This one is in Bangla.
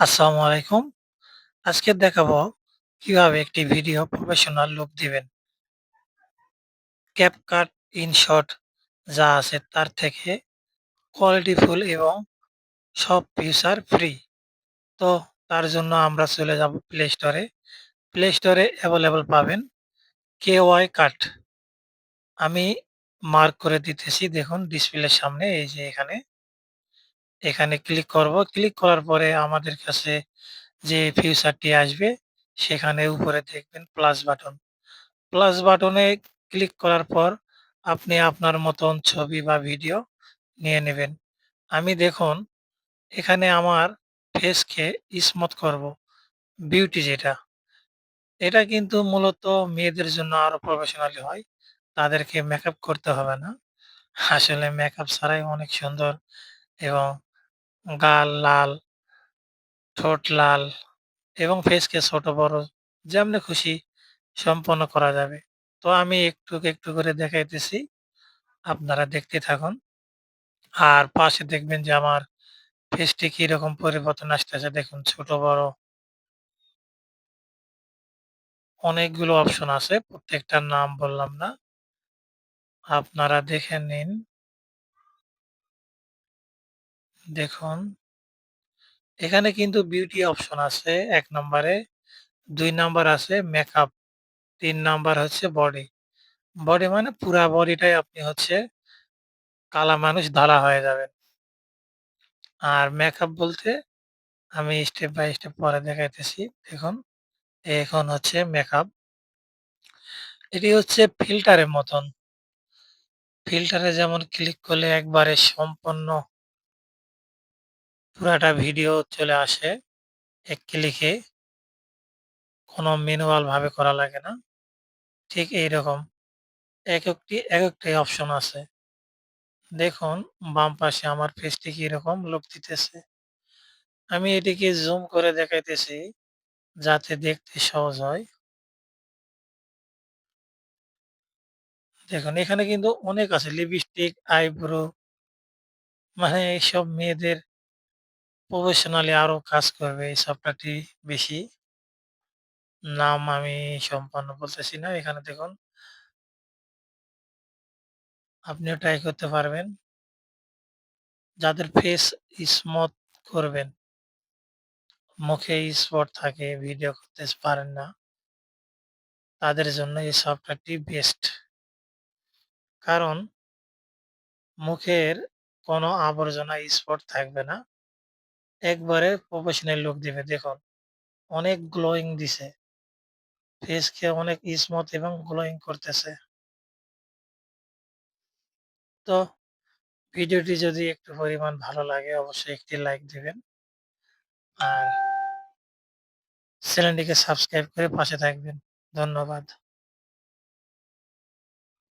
আসসালামু আলাইকুম। আজকে দেখাবো কীভাবে একটি ভিডিও প্রফেশনাল লুক দিবেন। CapCut, InShot যা আছে তার থেকে কোয়ালিটিফুল এবং সব ফিচার ফ্রি। তো তার জন্য আমরা চলে যাব প্লে স্টোরে। প্লে স্টোরে অ্যাভেলেবল পাবেন কে ওয়াই কাট। আমি মার্ক করে দিতেছি দেখুন ডিসপ্লের সামনে এই যে এখানে। এখানে ক্লিক করব। ক্লিক করার পরে আমাদের কাছে যে ফিউচারটি আসবে, সেখানে উপরে দেখবেন প্লাস বাটন। প্লাস বাটনে ক্লিক করার পর আপনি আপনার মতন ছবি বা ভিডিও নিয়ে নেবেন। আমি দেখুন, এখানে আমার ফেসকে স্মুথ করব। বিউটি যেটা। এটা কিন্তু মূলত মেয়েদের জন্য আরও প্রফেশনালি হয়। তাদেরকে মেকআপ করতে হবে না। আসলে মেকআপ ছাড়াই অনেক সুন্দর এবং গাল লাল ঠোঁট লাল এবং ফেসকে ছোট বড় যেমনে খুশি সম্পন্ন করা যাবে। তো আমি একটু, একটু করে দেখাইতেছি। আপনারা দেখতে থাকুন। আর পাশে দেখবেন যে আমার ফেসটি কীরকম পরিবর্তন আসতেছে দেখুন ছোট বড়। অনেকগুলো অপশন আছে। প্রত্যেকটার নাম বললাম না। আপনারা দেখে নিন। দেখুন। এখানে কিন্তু বিউটি অপশন আছে এক নম্বরে। দুই নাম্বার আছে মেকআপ। তিন নাম্বার হচ্ছে বডি। বডি মানে পুরা বডিটাই আপনি হচ্ছে কালা মানুষ ধালা হয়ে যাবেন। আর মেকআপ বলতে আমি স্টেপ বাই স্টেপ পরে দেখাইতেছি। দেখুন এখন হচ্ছে মেকআপ। এটি হচ্ছে ফিল্টারের মতন। ফিল্টারে যেমন ক্লিক করলে একবারে সম্পন্ন পুরাটা ভিডিও চলে আসে এক ক্লিকে। কোনো ভাবে করা লাগে না। ঠিক এই এইরকম একেকটি একেকটি অপশন আছে। দেখুন বাম পাশে আমার ফেসটি কীরকম লোক দিতেছে। আমি এটিকে জুম করে দেখাইতেছি যাতে দেখতে সহজ হয়। দেখুন এখানে কিন্তু অনেক আছে লিপস্টিক, আইব্রো মানে এইসব মেয়েদের প্রফেশনালি আরও কাজ করবে এই সফটওয়্যারটি বেশি। নাম আমি সম্পন্ন বলতেছি না। এখানে দেখুন। আপনিও ট্রাই করতে পারবেন। যাদের ফেস স্মুথ করবেন। মুখে স্পট থাকে, ভিডিও করতে পারেন না। তাদের জন্য এই সফটওয়্যারটি বেস্ট। কারণ মুখের কোনো আবর্জনা স্পট থাকবে না। একবারে প্রফেশনাল লুক দিবে দেখুন। অনেক গ্লোয়িং দিছে। ফেসকে অনেক স্মুথ এবং গ্লোয়িং করতেছে। তো ভিডিওটি যদি একটু পরিমাণ ভালো লাগে, অবশ্যই একটি লাইক দিবেন। আর চ্যানেলটিকে সাবস্ক্রাইব করে পাশে থাকবেন। ধন্যবাদ।